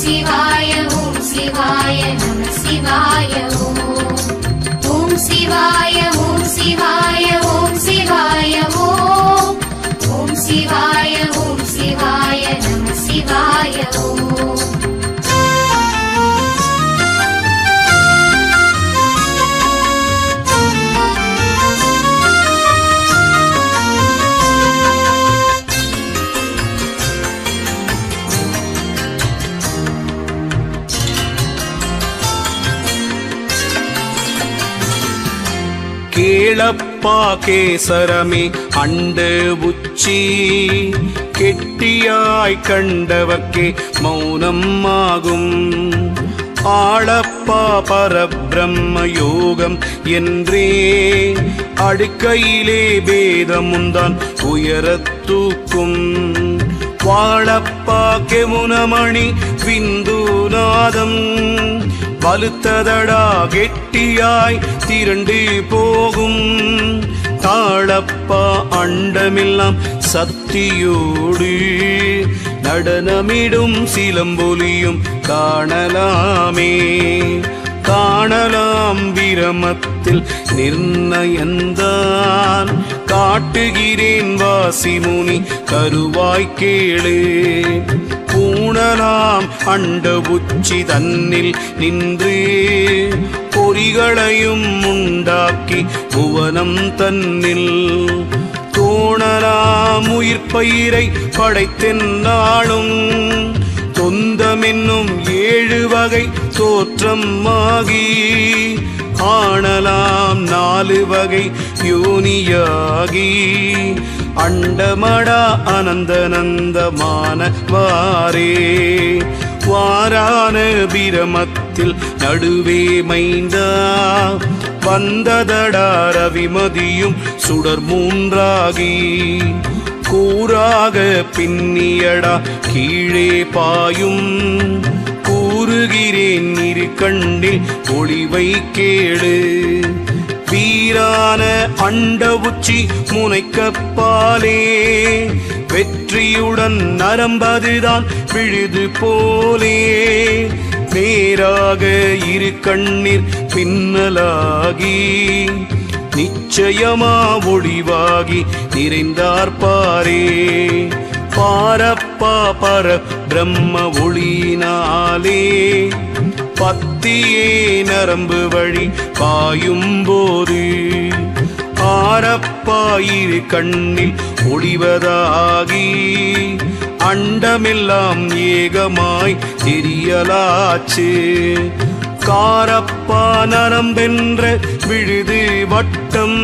சிவாய கேளப்பா கேசரமே அண்டு உச்சி. கெட்டியாய் கண்டவர்க்கே மௌனம் ஆகும். ஆளப்பா பரபிரம்ம யோகம் என்றே அடுக்கையிலே பேதமுந்தான் உயரத்தூக்கும் வாழப்பா கெமுனமணி விந்துநாதம். வலுத்ததடா கெட்டியாய் திரண்டு போகும். தாழப்பா அண்டமெல்லாம் சக்தியோடு நடனமிடும் சிலம்பொலியும் காணலாமே. காணலாம் விரமத்தில் நிர்ணயந்தான். காட்டுகிறேன் வாசிமுனி கருவாய் கேளு. பூணலாம் அண்ட உச்சி தன்னில் நின்று பொறிகளையும் உண்டாக்கி புவனம் தன்னில் தோணலாம் உயிர்ப்பயிரை படைத்தென்னாளும் தொந்தமென்னும் ஏழு வகை தோற்றம் ஆகி காணலாம் நாலு வகை யோனியாகி அண்டமடா அனந்தனந்தமான வாரே வாரான பிரமத்தில் நடுவே மைந்தா. வந்ததடா ரவிமதியும் சுடர் மூன்றாகி. கூறாக பின்னியடா கீழே பாயும். கூறுகிறேன் இரு கண்ணில் ஒளிவை கேடு. வீரான அண்ட உச்சி முனைக்கப்பாலே வெற்றியுடன் நரம்பதுதான் விழுது போலே. நேராக இரு கண்ணீர் பின்னலாகி நிச்சயமா ஒளிவாகி நிறைந்தார் பாரே. பாரப்பா பர பிரம்ம ஒளினாலே பத்தியே நரம்பு வழி பாயும் பாயும்போது ஆரப்பாயிரு கண்ணில் ஒளிவதாகி அண்டமெல்லாம் ஏகமாய் தெரியலாச்சு. காரப்பா நரம்பென்ற விழுது வட்டம்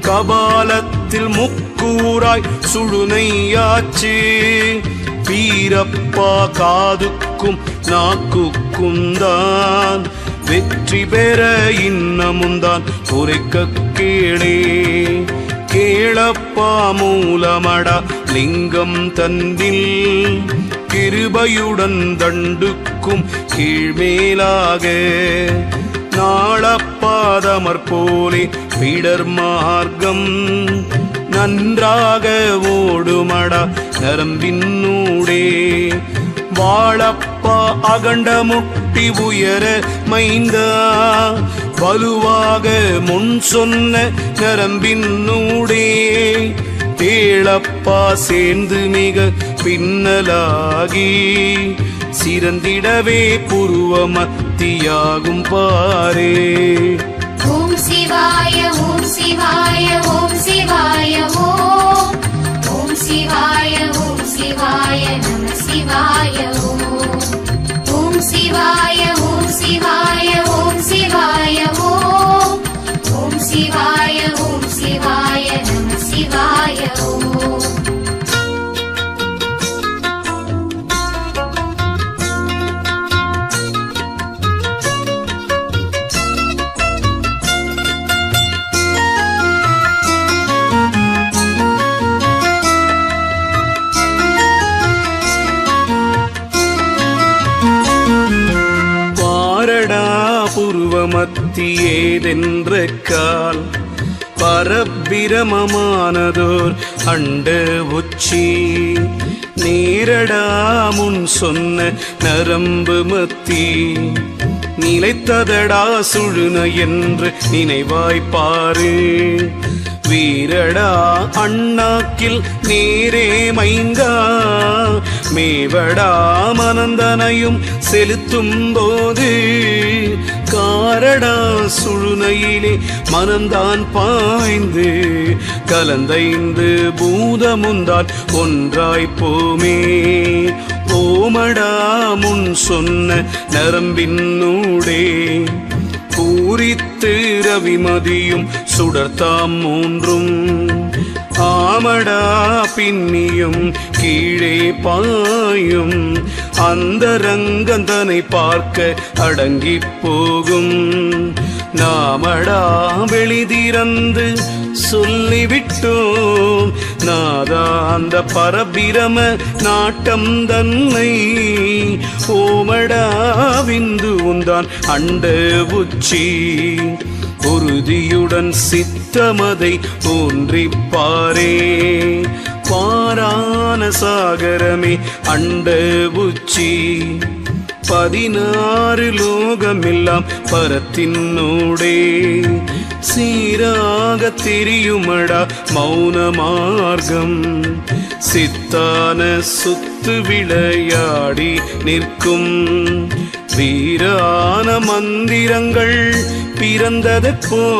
கபாலத்தில் முக்கூராய் சுழுனையாச்சு வீரப்பா காதுக்கும் நாக்குக்கும் தான் வெற்றி பெற இன்னமுந்தான் குறைக்க கேளே கேளப்பா மூலமடா லிங்கம் தந்தில். கிருபையுடன் தண்டுக்கும் கீழ்மேலாக. நாளப்பாதமர் போலே பிடர் மார்க்கம். நன்றாக ஓடுமடா நரம்பின்னூடே வாழப்ப அப்பா அகண்ட முட்டி உயர மைந்தா. வலுவாக முன் சொன்ன நரம்பின் நூடே தேளப்பா சேர்ந்து மிக பின்னலாகி. சிறந்திடவே புருவ மத்தியாகும் பாரே. ஓம் சிவாய ஓம் சிவாய ஓம் சிவாய ஓம் சிவாய ஓம் சிவாய நம சிவாய ஓம் புருவமத்தியேதென்ற கால் பரபிரமமானதோர் அண்ட உச்சி. நேரடா முன் சொன்ன நரம்பு மத்தி. நிலைத்ததடா சுழுன என்று நினைவாய்ப்பாரு வீரடா அண்ணாக்கில் நேரே மைங்கா மேவடா மனந்தனையும் செலுத்தும் போது காரடா சுழுனையிலே மனந்தான் பாய்ந்து கலந்தைந்து பூதமுந்தால் ஒன்றாய் போமே. ஓமடா முன் சொன்ன நரம்பின்னூடே பூரித்து ரவிமதியும் சுடர்த்தாம் மூன்றும். ஆமடா பின்னியும் கீழே பாயும் அந்த ரங்கந்தனை பார்க்க அடங்கி போகும். நாமடா வெளிதிறந்து சொல்லிவிட்டோம். நாதா அந்த பரபிரம நாட்டம் தன்னை. ஓமடா விந்து உந்தான் அண்ட உச்சி. உறுதியுடன் சித்தமதை தோன்றிப்பாரே பாரான சாகரமே அண்ட உச்சி. பதினாறு லோகமெல்லாம் பரத்தினோடே. சீராக தெரியுமடா மௌன மார்க்கம். சித்தான சுத்து விளையாடி நிற்கும். வீரான மந்திரங்கள் பிறந்ததப்போ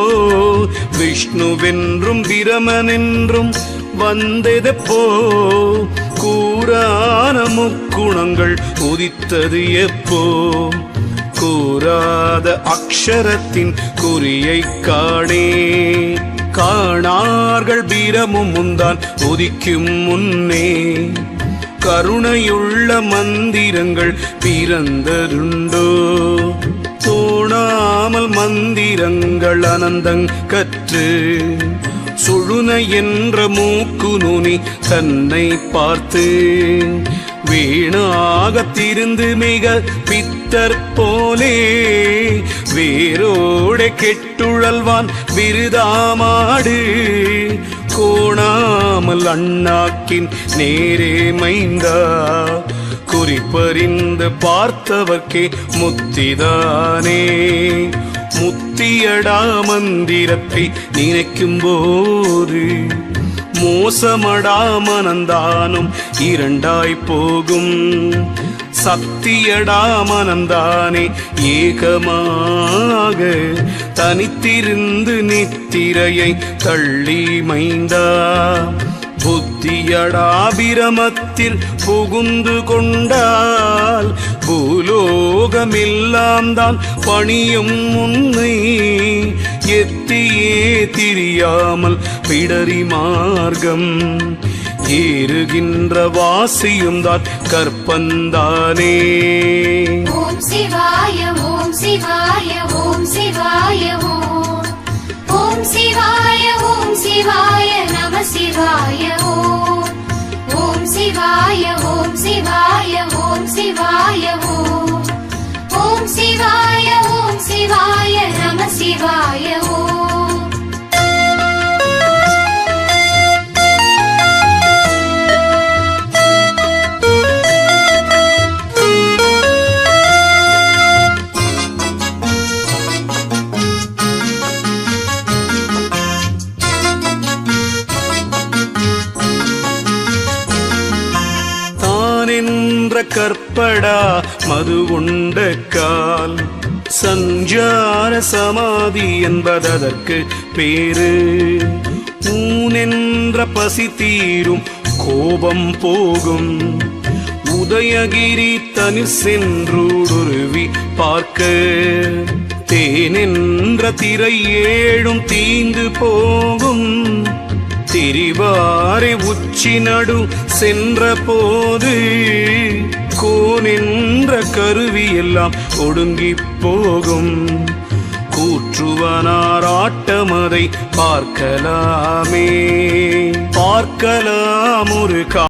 விஷ்ணுவென்றும் பிரமனென்றும் வந்தது போ. கூறான முக்குணங்கள் உதித்தது எப்போ? கூறாத அக்ஷரத்தின் குறியை காணே. காணார்கள் பீரமும் முந்தான் உதிக்கும் முன்னே. கருணையுள்ள மந்திரங்கள் பிறந்ததுண்டோ? தோணாமல் மந்திரங்கள் அனந்தங் கற்று சுழுன என்ற மூக்கு நுனி தன்னை பார்த்து வீணாக திருந்து மிக பித்தர் போலே வேரோடு கெட்டுழல்வான் விருதாமாடு. கோணாமல் அண்ணாக்கின் நேரே மைந்தா. குறிப்பறிந்து பார்த்தவர்க்கே முத்திதானே. முத்தியடா மந்திரத்தை நினைக்கும் போது மோசமடா மனந்தானும் இரண்டாய் போகும். சத்தியடா மனந்தானே ஏகமாக தனித்திருந்து நித்திரையை தள்ளி மைந்தா. புத்தியடாபிரமத்தில் புகுந்து கொண்டால் பூலோகமெல்லாம் தான் பணியும் முன்னை எத்தியே திரியாமல் பிடரி மார்க்கம் ஏறுகின்ற வாசியும் தான் கற்பந்தானே ஓம் சிவாய ஓம் சிவாய ஓம் சிவாய ஓம் சிவாய ஓம் சிவாய நம சிவாய ஓம். ஓம் சிவாய ஓம் சிவாய ஓம் கற்படா மது உண்ட கால். சஞ்சார சமாதி என்பதற்கு பேரு. ஊனென்ற பசி தீரும் கோபம் போகும். உதயகிரி தனி சென்றுடுருவி பார்க்க. தேனென்ற திரை ஏழும் தீந்து போகும். திரிவாரை உச்சி நடு சென்ற போது கோனென்ற கருவி எல்லாம் ஒடுங்கி போகும். கூற்றுவனார் ஆட்டமதை பார்க்கலாமே. பார்க்கலாம் ஒரு கா